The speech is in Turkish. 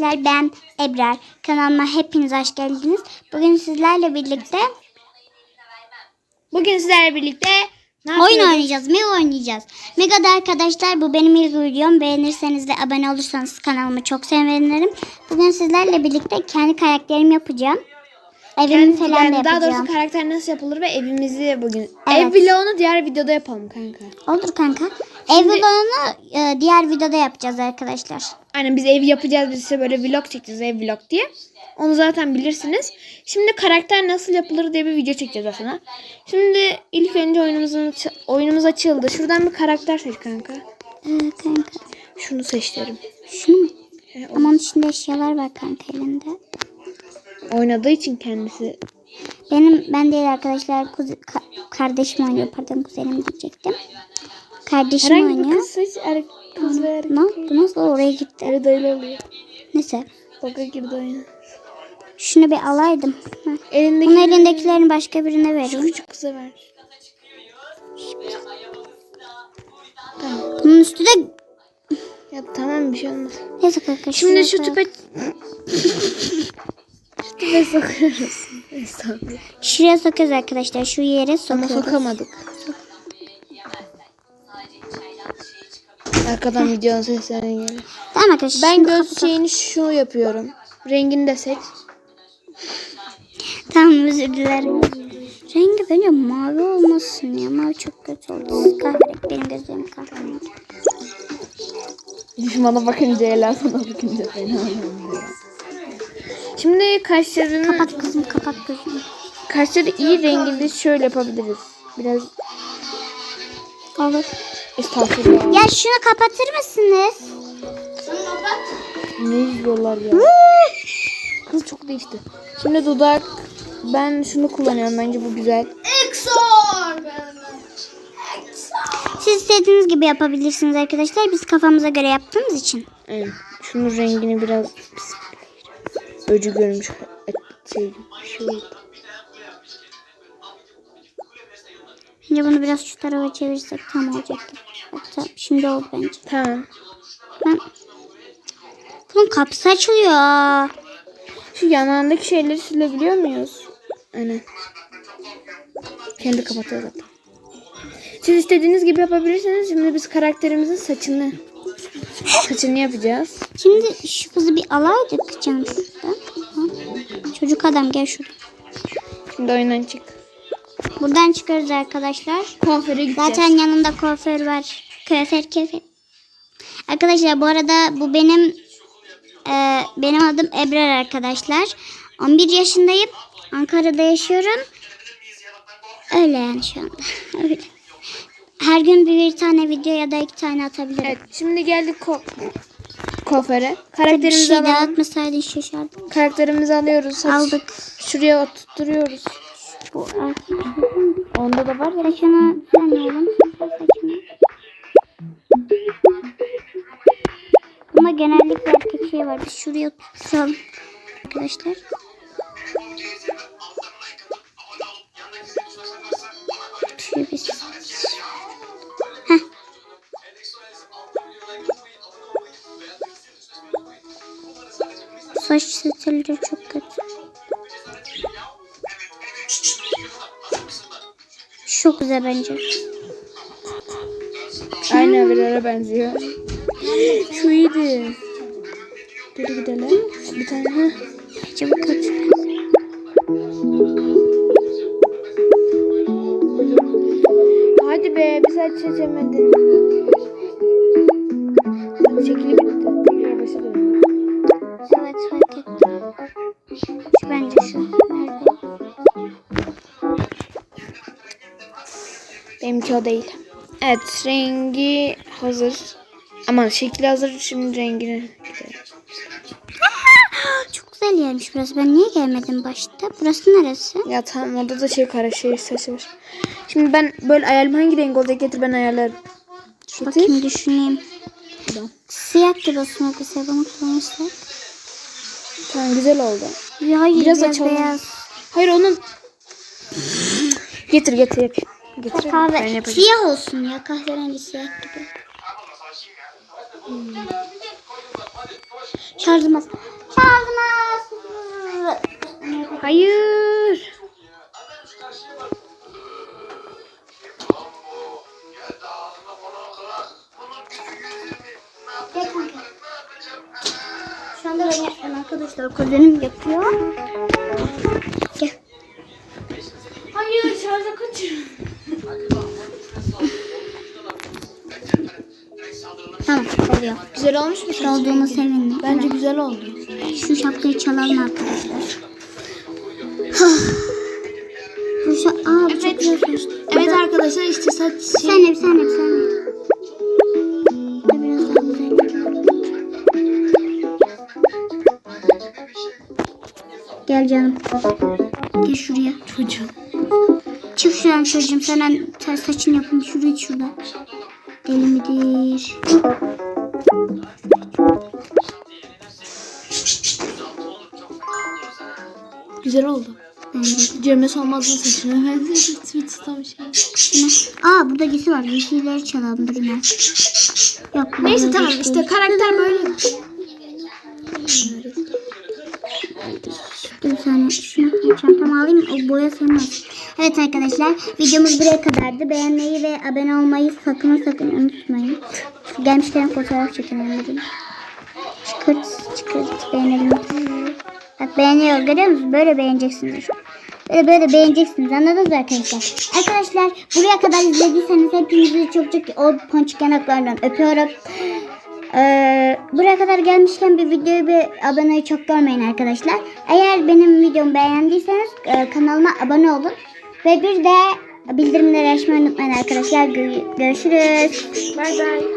Ben Ebrar. Kanalıma hepiniz hoş geldiniz. Bugün sizlerle birlikte Bugün sizlerle birlikte ne oyun oynayacağız. Mega oynayacağız. Mega'da arkadaşlar bu benim ilk videom. Beğenirseniz de abone olursanız kanalıma çok sevinirim. Bugün sizlerle birlikte kendi karakterimi yapacağım. Evimi falan da yani daha yapacağım. doğrusu karakter nasıl yapılır ve evimizi bugün. Evet. Ev vlogunu diğer videoda yapalım kanka. Olur kanka. Ev vlogunu e, diğer videoda yapacağız arkadaşlar. Aynen biz ev yapacağız biz size böyle vlog çekeceğiz ev vlog diye. Onu zaten bilirsiniz. Şimdi karakter nasıl yapılır diye bir video çekeceğiz aslında. Şimdi ilk önce oyunumuzun oyunumuz açıldı. Şuradan bir karakter seç kanka. Ee, kanka. Şunu seç derim. Şunu mu? O- Ama onun içinde eşyalar var kanka elinde. Oynadığı için kendisi. Benim ben değil arkadaşlar kuzi- ka- kardeşim oynuyor pardon kuzenim diyecektim. Kardeşim Herhangi bir oynuyor. kız seç. Er, kız ve erkek. Ne yaptı? Nasıl oraya gitti? Öyle oluyor. Neyse. Baka girdi oyuna. Şunu bir alaydım. Elindeki Bunun elindekilerini başka birine vereyim. küçük kıza ver. Tamam. Bunun üstü de Ya tamam bir şey olmaz. neyse kanka. Şimdi şu tüpe şu tüpe sokuyoruz. Şuraya sokuyoruz arkadaşlar. Şu yere Ama sokuyoruz. sokamadık. Arkadan videonun sesleri geliyor. Tamam arkadaşlar. Ben şimdi göz kapatalım. şeyini şu yapıyorum. Rengini de seç. Tamam özür dilerim. Rengi bence mavi olmasın ya. Mavi çok kötü oldu. Kahverengi. Benim gözlerim kahverengi. Bana bakınca Ela sana bakınca fena Şimdi kaşlarını Kapat kızım kapat gözünü. kaşları iyi renginde şöyle yapabiliriz. Biraz Olur. Estağfurullah. Ya şunu kapatır mısınız? Ne izliyorlar ya? Kız çok değişti. Şimdi dudak ben şunu kullanıyorum bence bu güzel. Siz istediğiniz gibi yapabilirsiniz arkadaşlar. Biz kafamıza göre yaptığımız için. Evet. Şunun rengini biraz öcü görmüş şey, şey oldu. Şimdi bunu biraz şu tarafa çevirirsek tam olacak. Tamam, şimdi oldu bence. Tamam. Ben... Bunun kapısı açılıyor. Şu yanağındaki şeyleri silebiliyor muyuz? Aynen. Kendi kapatıyor zaten. Siz istediğiniz gibi yapabilirsiniz. Şimdi biz karakterimizin saçını saçını yapacağız. Şimdi şu kızı bir alaydık canım. Çocuk adam gel şuraya. Şimdi oyundan çık. Buradan çıkıyoruz arkadaşlar. Kuaföre gideceğiz. Zaten yanında kuaför var. Kuaför kuaför. Arkadaşlar bu arada bu benim e, benim adım Ebrar arkadaşlar. 11 yaşındayım. Ankara'da yaşıyorum. Öyle yani şu anda. Öyle. Her gün bir, bir tane video ya da iki tane atabilirim. Evet, şimdi geldik ko. Bir Karakterimizi şey daha alalım. atmasaydın şaşardım. Karakterimizi alıyoruz. Aldık. Şuraya oturtuyoruz. Bu arkadaşlar. Onda da var ya. Saçını sanıyorum. Saçını. Ama genellikle erkek şey var. Biz şuraya tutalım. Arkadaşlar. Şöyle. Heh. Saç stilleri çok kötü. Çok güzel bence. Aynı Abiler'e benziyor. Şu iyiydi. Geri gidelim. Bir tane. Heh. Çabuk kötü. Hadi be saat çözemedin. Hadi çekili Benimki o değil. Evet rengi hazır. Aman şekli hazır şimdi rengini. Çok güzel yermiş burası. Ben niye gelmedim başta? Burası neresi? Ya tamam orada da şey kara şey saçı var. Şimdi ben böyle ayarım hangi renk olacak getir ben ayarlarım. Getir. Bakayım düşüneyim. Tamam. Siyah gibi olsun arkadaşlar. Bunu kullanırsak. Tamam güzel oldu. Ya hayır Biraz biraz, açalım. beyaz. Hayır onun getir getir getir. Getir. Ben Kahve. yapacağım. Siyah olsun ya. Kahverengi siyah gibi. Şarjım az. Şarjım az. Hayır. Şu anda ben arkadaşlar. Kuzenim yapıyor. Tamam oluyor. Güzel olmuş mu? Olduğuma rengi? sevindim. Bence Evet. güzel oldu. Şu şapkayı çalalım arkadaşlar. Bu şa Aa, bu çok Evet. güzel saç. Evet arkadaşlar işte saç Bir şey. saniye bir saniye bir saniye. Güzel yapalım. Gel canım. Gel şuraya. Çocuğum. Çık şuradan çocuğum. Sana sa- saçını yapayım. Şuraya şurada. Deli midir? Güzel oldu. Cemre Solmaz'ın saçına benziyor. Tweet tutan şey. Aa burada giysi var. Giysileri çalalım. Dur ben. Yok. Neyse tamam işte karakter böyle. Bir saniye şunu çantamı alayım o boya sığmaz. Evet arkadaşlar videomuz buraya kadardı. Beğenmeyi ve abone olmayı sakın sakın unutmayın. Gelmişken fotoğraf çekelim. Çıkırt çıkırt beğenelim. Bak beğeniyor görüyor musunuz? Böyle beğeneceksiniz. Böyle böyle beğeneceksiniz anladınız mı arkadaşlar? Arkadaşlar buraya kadar izlediyseniz hepinizi çok çok o ponçik yanaklarından öpüyorum. Ee, buraya kadar gelmişken bir videoyu bir aboneyi çok görmeyin arkadaşlar. Eğer benim videomu beğendiyseniz e, kanalıma abone olun. Ve bir de bildirimleri açmayı unutmayın arkadaşlar. Gö- Görüşürüz. Bay bay.